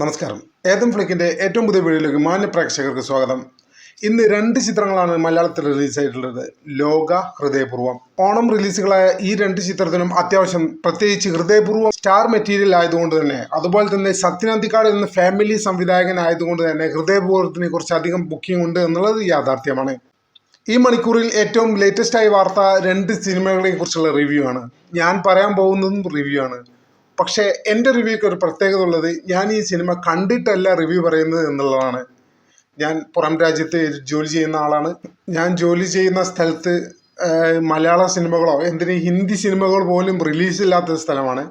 നമസ്കാരം. ഏതം ഫ്ലിക്കിന്റെ ഏറ്റവും പുതിയ വീഡിയോയിലേക്ക് മാന്യ പ്രേക്ഷകർക്ക് സ്വാഗതം. ഇന്ന് രണ്ട് ചിത്രങ്ങളാണ് മലയാളത്തിൽ റിലീസായിട്ടുള്ളത് ലോക ഹൃദയപൂർവം. ഓണം റിലീസുകളായ ഈ രണ്ട് ചിത്രത്തിനും അത്യാവശ്യം പ്രത്യേകിച്ച് ഹൃദയപൂർവം സ്റ്റാർ മെറ്റീരിയൽ ആയതുകൊണ്ട് തന്നെ അതുപോലെ തന്നെ സത്യനന്ദിക്കാട് എന്ന ഫാമിലി സംവിധായകനായതുകൊണ്ട് തന്നെ ഹൃദയപൂർവത്തിനെ കുറിച്ച് അധികം ബുക്കിംഗ് ഉണ്ട് എന്നുള്ളത് യാഥാർത്ഥ്യമാണ്. ഈ മണിക്കൂറിൽ ഏറ്റവും ലേറ്റസ്റ്റ് ആയ വാർത്ത രണ്ട് സിനിമകളെ കുറിച്ചുള്ള റിവ്യൂ ആണ്. ഞാൻ പറയാൻ പോകുന്നതും റിവ്യൂ ആണ്. പക്ഷേ എന്റെ റിവ്യൂക്ക് ഒരു പ്രത്യേകത ഉള്ളത് ഞാൻ ഈ സിനിമ കണ്ടിട്ടല്ല റിവ്യൂ പറയുന്നത് എന്നുള്ളതാണ്. ഞാൻ പുറം രാജ്യത്ത് ജോലി ചെയ്യുന്ന ആളാണ്. ഞാൻ ജോലി ചെയ്യുന്ന സ്ഥലത്ത് മലയാള സിനിമകളോ എന്തിന് ഹിന്ദി സിനിമകൾ പോലും റിലീസ് ഇല്ലാത്ത സ്ഥലമാണ്.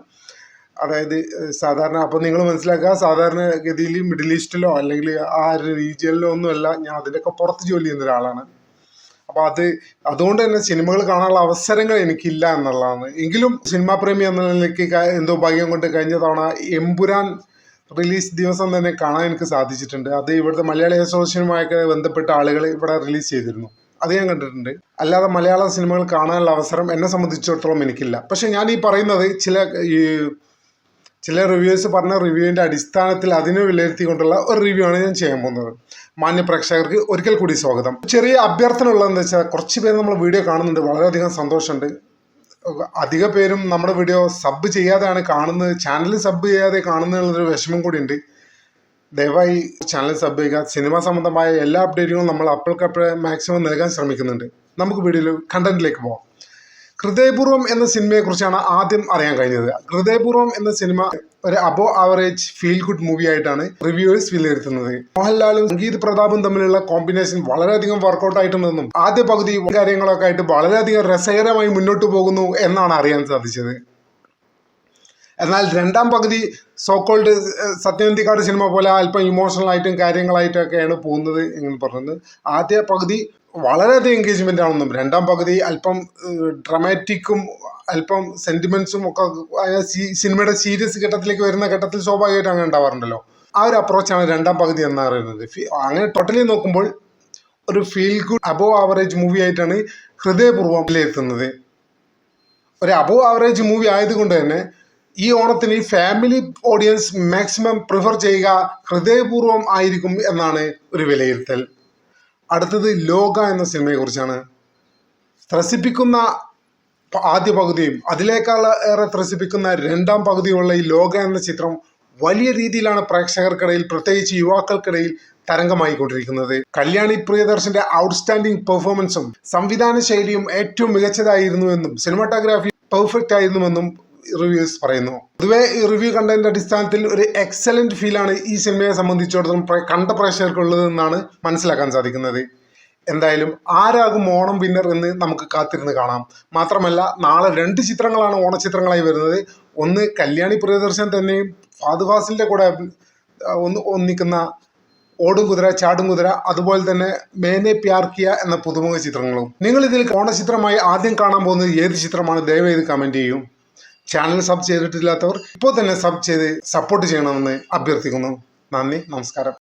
അതായത് സാധാരണ അപ്പോൾ നിങ്ങൾ മനസ്സിലാക്കുക സാധാരണ ഗതിയിൽ മിഡിൽ ഈസ്റ്റിലോ അല്ലെങ്കിൽ ആ ഒരു റീജിയനിലോ ഒന്നുമല്ല ഞാൻ അതിന്റെയൊക്കെ പുറത്ത് ജോലി ചെയ്യുന്ന ഒരാളാണ്. അപ്പോൾ അത് അതുകൊണ്ട് തന്നെ സിനിമകൾ കാണാനുള്ള അവസരങ്ങൾ എനിക്കില്ല എന്നുള്ളതാണ്. എങ്കിലും സിനിമാ പ്രേമി എന്ന നിലയ്ക്ക് എന്തോ ഭാഗ്യം കൊണ്ട് കഴിഞ്ഞ തവണ എമ്പുരാൻ റിലീസ് ദിവസം തന്നെ കാണാൻ എനിക്ക് സാധിച്ചിട്ടുണ്ട്. അത് ഇവിടുത്തെ മലയാളി അസോസിയേഷനുമായൊക്കെ ബന്ധപ്പെട്ട ആളുകൾ ഇവിടെ റിലീസ് ചെയ്തിരുന്നു. അത് ഞാൻ കണ്ടിട്ടുണ്ട്. അല്ലാതെ മലയാള സിനിമകൾ കാണാനുള്ള അവസരം എന്നെ സംബന്ധിച്ചിടത്തോളം എനിക്കില്ല. പക്ഷെ ഞാൻ ഈ പറയുന്നത് ചില ഈ ചില റിവ്യൂസ് പറഞ്ഞ റിവ്യൂവിന്റെ അടിസ്ഥാനത്തിൽ അതിനെ വിലയിരുത്തിക്കൊണ്ടുള്ള ഒരു റിവ്യൂ ആണ് ഞാൻ ചെയ്യാൻ പോകുന്നത്. മാന്യ പ്രേക്ഷകർക്ക് ഒരിക്കൽ കൂടി സ്വാഗതം. ചെറിയ അഭ്യർത്ഥന ഉള്ളതെന്ന് വെച്ചാൽ കുറച്ച് പേര് നമ്മൾ വീഡിയോ കാണുന്നുണ്ട്. വളരെയധികം സന്തോഷമുണ്ട്. അധിക പേരും നമ്മുടെ വീഡിയോ സബ് ചെയ്യാതെയാണ് കാണുന്നത്. ചാനൽ സബ് ചെയ്യാതെ കാണുന്നതിനുള്ളൊരു വിഷമം കൂടി ഉണ്ട് ദയവായി ചാനൽ സബ് ചെയ്യുക. സിനിമ സംബന്ധമായ എല്ലാ അപ്ഡേറ്റുകളും നമ്മൾ അപ്പോൾക്കപ്പോഴേ മാക്സിമം നൽകാൻ ശ്രമിക്കുന്നുണ്ട്. നമുക്ക് വീഡിയോയിൽ കണ്ടന്റിലേക്ക് പോകാം ഹൃദയപൂർവം എന്ന സിനിമയെക്കുറിച്ചാണ് ആദ്യം അറിയാൻ കഴിഞ്ഞത്. ഹൃദയപൂർവം എന്ന സിനിമ ഒരു above average feel good movie ആയിട്ടാണ് റിവ്യൂസ് വിലയിരുത്തുന്നത്. മോഹൻലാലും സംഗീത് പ്രതാപും തമ്മിലുള്ള കോമ്പിനേഷൻ വളരെയധികം വർക്കൗട്ട് ആയിട്ടുണ്ടെന്നും ആദ്യ പകുതി കാര്യങ്ങളൊക്കെ ആയിട്ട് വളരെയധികം രസകരമായി മുന്നോട്ട് പോകുന്നു എന്നാണ് അറിയാൻ സാധിച്ചത്. എന്നാൽ രണ്ടാം പകുതി സോക്കോൾഡ് സത്യവന്തിക്കാട് സിനിമ പോലെ അല്പം ഇമോഷണൽ ആയിട്ടും കാര്യങ്ങളായിട്ടൊക്കെയാണ് പോകുന്നത് എന്ന് പറഞ്ഞത് ആദ്യ പകുതി വളരെയധികം എൻഗേജ്മെന്റ് ആണെന്നും രണ്ടാം പകുതി അല്പം ഡ്രമാറ്റിക്കും അല്പം സെന്റിമെൻസും ഒക്കെ സിനിമയുടെ സീരിയസ് ഘട്ടത്തിലേക്ക് വരുന്ന ഘട്ടത്തിൽ സ്വാഭാവികമായിട്ട് അങ്ങനെ ഉണ്ടാവാറുണ്ടല്ലോ. ആ ഒരു അപ്രോച്ചാണ് രണ്ടാം പകുതി എന്ന് പറയുന്നത്. അങ്ങനെ ടോട്ടലി നോക്കുമ്പോൾ ഒരു feel good above average movie ആയിട്ടാണ് ഹൃദയപൂർവം വിലയിരുത്തുന്നത് ഒരു അബോവ് ആവറേജ് മൂവി ആയതുകൊണ്ട് തന്നെ ഈ ഓണത്തിന് ഫാമിലി ഓഡിയൻസ് മാക്സിമം പ്രിഫർ ചെയ്യുക ഹൃദയപൂർവം ആയിരിക്കും എന്നാണ് ഒരു വിലയിരുത്തൽ. അടുത്തത് ലോക എന്ന സിനിമയെക്കുറിച്ചാണ് ത്രസിപ്പിക്കുന്ന ആദ്യ പകുതിയും അതിലേക്കാൾ ഏറെ ത്രസിപ്പിക്കുന്ന രണ്ടാം പകുതിയുള്ള ഈ ലോക എന്ന ചിത്രം വലിയ രീതിയിലാണ് പ്രേക്ഷകർക്കിടയിൽ പ്രത്യേകിച്ച് യുവാക്കൾക്കിടയിൽ തരംഗമായിക്കൊണ്ടിരിക്കുന്നത്. കല്യാണി പ്രിയദർശന്റെ ഔട്ട്സ്റ്റാൻഡിംഗ് പെർഫോമൻസും സംവിധാന ശൈലിയും ഏറ്റവും മികച്ചതായിരുന്നുവെന്നും സിനിമാറ്റോഗ്രാഫി പെർഫെക്റ്റ് ആയിരുന്നുവെന്നും റിവ്യൂസ് പറയുന്നു. പൊതുവെ ഈ റിവ്യൂ കണ്ടതിന്റെ അടിസ്ഥാനത്തിൽ ഒരു എക്സലന്റ് ഫീൽ ആണ് ഈ സിനിമയെ സംബന്ധിച്ചിടത്തോളം കണ്ട പ്രേക്ഷകർക്കുള്ളതെന്നാണ് മനസ്സിലാക്കാൻ സാധിക്കുന്നത്. എന്തായാലും ആരാകും ഓണം വിന്നർ എന്ന് നമുക്ക് കാത്തിരുന്ന് കാണാം. മാത്രമല്ല നാളെ രണ്ട് ചിത്രങ്ങളാണ് ഓണച്ചിത്രങ്ങളായി വരുന്നത്. ഒന്ന് കല്യാണി പ്രിയദർശൻ തന്നെയും ഫാദു ഫാസിലിന്റെ കൂടെ ഒന്ന് ഒന്നിക്കുന്ന ഓടും കുതിര ചാടും കുതിര അതുപോലെ തന്നെ മേനെ പ്യാർക്കിയ എന്ന പുതുമുഖ ചിത്രങ്ങളും. നിങ്ങൾ ഇതിൽ ഓണചിത്രമായി ആദ്യം കാണാൻ പോകുന്നത് ഏത് ചിത്രമാണ്? ദയവേത് കമന്റ് ചെയ്യും. ചാനൽ സബ് ചെയ്തിട്ടില്ലാത്തവർ ഇപ്പോൾ തന്നെ സബ് ചെയ്ത് സപ്പോർട്ട് ചെയ്യണമെന്ന് അഭ്യർത്ഥിക്കുന്നു. നന്ദി നമസ്കാരം.